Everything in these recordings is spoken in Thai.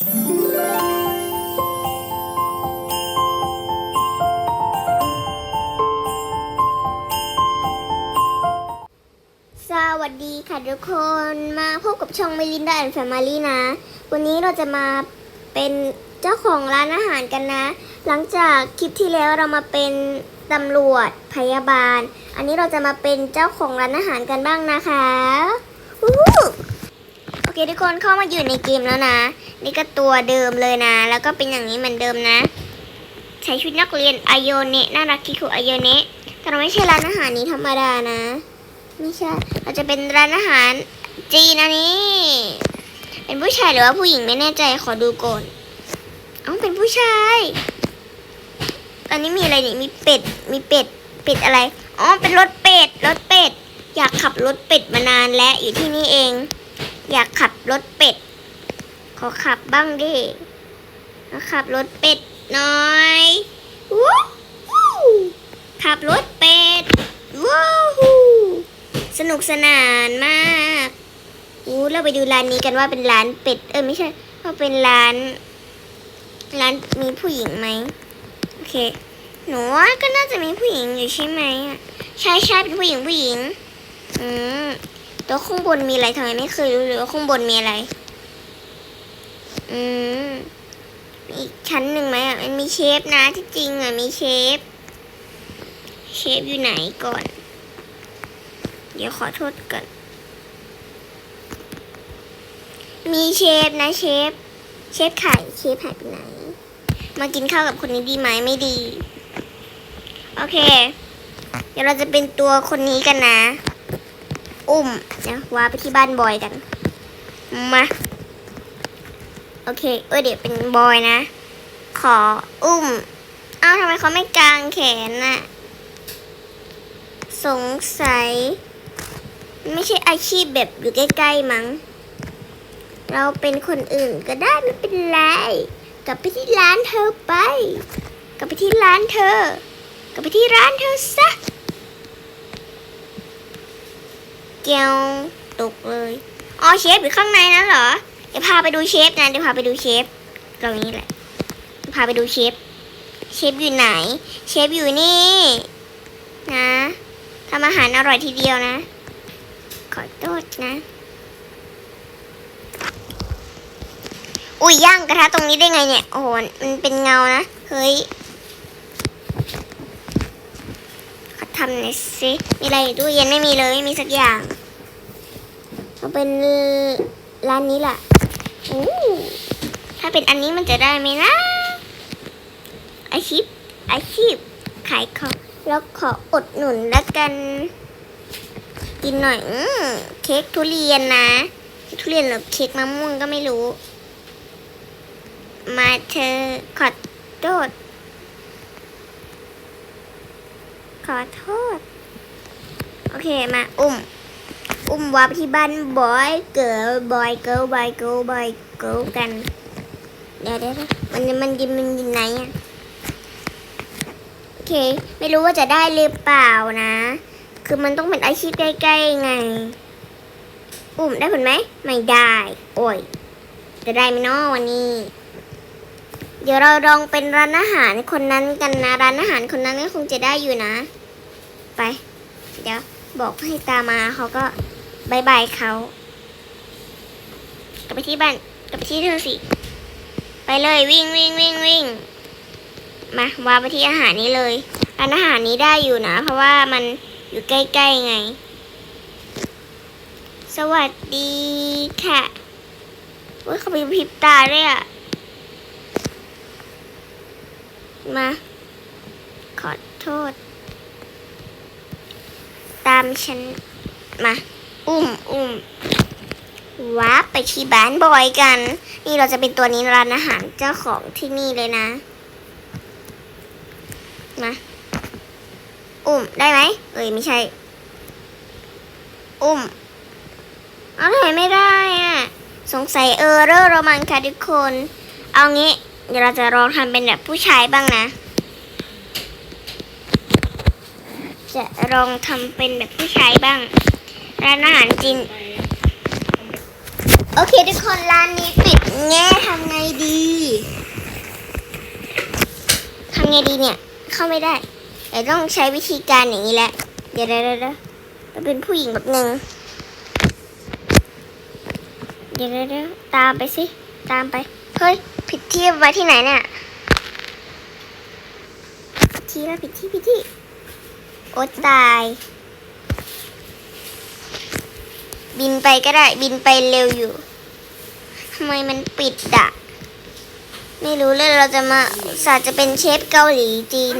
สวัสดีค่ะทุกคนมาพบกับช่องมิลินดาแอนด์แฟมิลี่นะ วันนี้เราจะมาเป็นเจ้าของร้านอาหารกันนะ หลังจากคลิปที่แล้วเรามาเป็นตำรวจพยาบาล อันนี้เราจะมาเป็นเจ้าของร้านอาหารกันบ้างนะคะ โอเคทุกคนเข้ามาอยู่ในเกมแล้วนะ นี่ก็ตัวเดิมเลยนะ แล้วก็เป็นอย่างนี้เหมือนเดิมนะ ใช้ชุดนักเรียนอโยเนะน่ารักคิคุอโยเนะแต่เราไม่ใช่ร้านอาหารนี้ธรรมดานะ ไม่ใช่เราจะเป็นร้านอาหารจีนอันนี้ เป็นผู้ชายหรือว่าผู้หญิงไม่แน่ใจขอดูก่อนอ้าเป็นผู้ชายตอนนี้มีอะไรนี่มีเป็ดมีเป็ดเป็ดอะไรอ๋อเป็นรถเป็ดรถเป็ด อยากขับรถเป็ดมานานแล้วอยู่ที่นี่เอง อยากขับรถเป็ด ขอขับบ้างดิขอขับรถเป็ดหน่อยวู้ขับรถเป็ดว้าวฮู้สนุกสนานมากอู้เราไปดูร้านนี้กันว่าเป็นร้านเป็ด เออไม่ใช่ว่าเป็นร้าน ร้านมีผู้หญิงไหมโอเค หนูว่าก็น่าจะมีผู้หญิงอยู่ใช่ไหมอะใช่ใช่เป็นผู้หญิงผู้หญิง อืม ตัวข้างบนมีอะไรทำไมไม่เคยรู้เลยว่าข้างบนมีอะไร อืมมีอีกชั้นหนึ่งไหมอะ มันมีเชฟนะที่จริงอะมีเชฟ เชฟอยู่ไหนก่อน เดี๋ยวขอโทษก่อน มีเชฟนะเชฟ เชฟไข่เชฟหายไปไหน มากินข้าวกับคนนี้ดีไหมไม่ดี โอเค เดี๋ยวเราจะเป็นตัวคนนี้กันนะ อุ้มเดี๋ยวว่าไปที่บ้านบอยกัน มาโอเคเออเดี๋ยวเป็นบอยนะ ขออุ้ม เอ้าทำไมเขาไม่กางแขนน่ะ สงสัย ไม่ใช่อาชีพแบบอยู่ใกล้ๆมั้ง เราเป็นคนอื่นก็ได้ไม่เป็นไร กลับไปที่ร้านเธอไป กลับไปที่ร้านเธอ กลับไปที่ร้านเธอซะ เกียวตกเลยอ๋อเชฟอยู่ข้างในนั้นเหรอเดี๋ยวพาไปดูเชฟนะเดี๋ยวพาไปดูเชฟตรงนี้แหละพาไปดูเชฟเชฟอยู่ไหน เชฟอยู่นี่ นะทำอาหารอร่อยทีเดียวนะ ขอโทษนะ อุ้ยย่างกระทะตรงนี้ได้ไงเนี่ยโอ้โหมันเป็นเงานะ เฮ้ยขอ ทำหน่อยสิมีอะไรอยู่ตู้เย็นไม่มีเลยไม่มีสักอย่างเอาเป็นร้านนี้แหละอู้ถ้าเป็นอันนี้มันจะได้ไหมนะ อาชีพอาชีพขายของแล้วขออดหนุนแล้วกัน กินหน่อยออเค้กทุเรียนนะ ทุเรียนหรือเค้กมะม่วงก็ไม่รู้ มาเธอขอโทษ ข อโทษ โอเคมาอุ้ม อุ้มวาไปที่บ้านบอยเกิร์ลบอยเกิร์ลบอยเกิร์ลบอยเกิร์ลกัน เดี๋ยวเดี๋ยวมันมันยินมันยินไหนอะโอเค ไม่รู้ว่าจะได้หรือเปล่านะ คือมันต้องเป็นอาชีพใกล้ๆไง อุ้มได้ผลไหม ไม่ได้ โอ้ย จะได้ไหมเนาะวันนี้เดี๋ยวเราลองเป็นร้านอาหารคนนั้นกันนะ ร้านอาหารคนนั้นก็คงจะได้อยู่นะ ไป เดี๋ยวบอกให้ตามาเขาก็บายบายเขากลับไปที่บ้านกลับไปที่เธอสิ ไปเลยวิ่งวิ่งวิ่งวิ่งมาวาไปที่อาหารนี้เลยร้านอาหารนี้ได้อยู่นะ เพราะว่ามันอยู่ใกล้ๆไง สวัสดีค่ะโอ้ยเขาไปพริบตาด้วยอะ มา ขอโทษามฉันมา อุ้มอุ้มว้าร์ปไปที่บ้านบอยกัน นี่เราจะเป็นตัวนี้ร้านอาหารเจ้าของที่นี่เลยนะ มา อุ้มได้ไหมเอ้ยไม่ใช่ อุ้มเอาทำไมไม่ได้อะสงสัยเออร์เรอร์เรามันค่ะทุกคน เอางี้ เดี๋ยวเราจะลองทำเป็นแบบผู้ชายบ้างนะ จะลองทำเป็นแบบผู้ชายบ้าง ร้านอาหารจีนโอเคทุกคนร้านนี้ปิดแง่ทำไงดีทำไงดีเนี่ย เข้าไม่ได้แต่ต้องใช้วิธีการอย่างนี้แหละ เดี๋ยวเดี๋ยวเดี๋ยวเป็นผู้หญิงแบบหนึ่งเดี๋ยวเดี๋ยวตามไปสิตามไปเฮ้ยผิดที่ไว้ที่ไหนเนี่ยผิดที่แล้วผิดที่ผิดที่ โอ๊ตตาย บินไปก็ได้ บินไปเร็วอยู่ทำไมมันปิดอะไม่รู้เลยเราจะมาศาสตร์จะเป็นเชฟเกาหลีจีน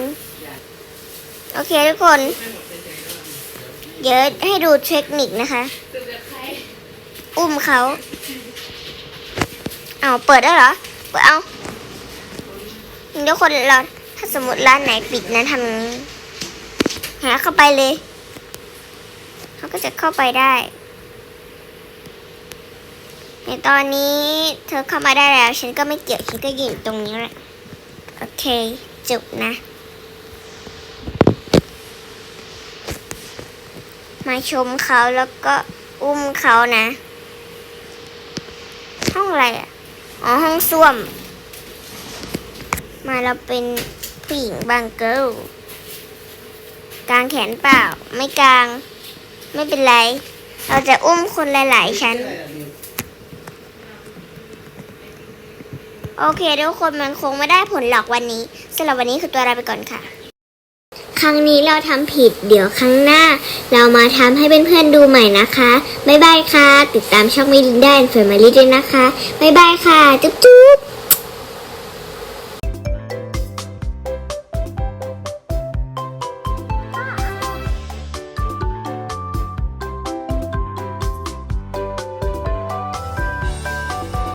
โอเคทุกคน เดี๋ยวให้ดูเทคนิคนะคะ อุ้มเขา เอาเปิดได้เหรอ เปิดเอาเดี๋ยวคนเราถ้าสมมติร้านไหนปิดนะทำ หาเข้าไปเลย เขาก็จะเข้าไปได้ ในตอนนี้เธอเข้ามาได้แล้ว ฉันก็ไม่เกี่ยวฉันก็ยืนตรงนี้แหละ โอเค จบนะ มาชมเขาแล้วก็อุ้มเขานะ ห้องอะไรอะ อ๋อ ห้องส้วม มาเราเป็นผู้หญิงบางเกิล กางแขนเปล่า ไม่กาง ไม่เป็นไร เราจะอุ้มคนหลาย ๆ ชั้น โอเคทุกคนมันคงไม่ได้ผลหรอกวันนี้สำหรับวันนี้คือตัวลาไปก่อนค่ะ ครั้งนี้เราทำผิดเดี๋ยวครั้งหน้า เรามาทำให้เพื่อนๆดูใหม่นะคะ บ๊ายบายค่ะ ติดตามช่องมิลินได้แฟรมิลี่ด้วยนะคะ บ๊ายบายค่ะ จุ๊บ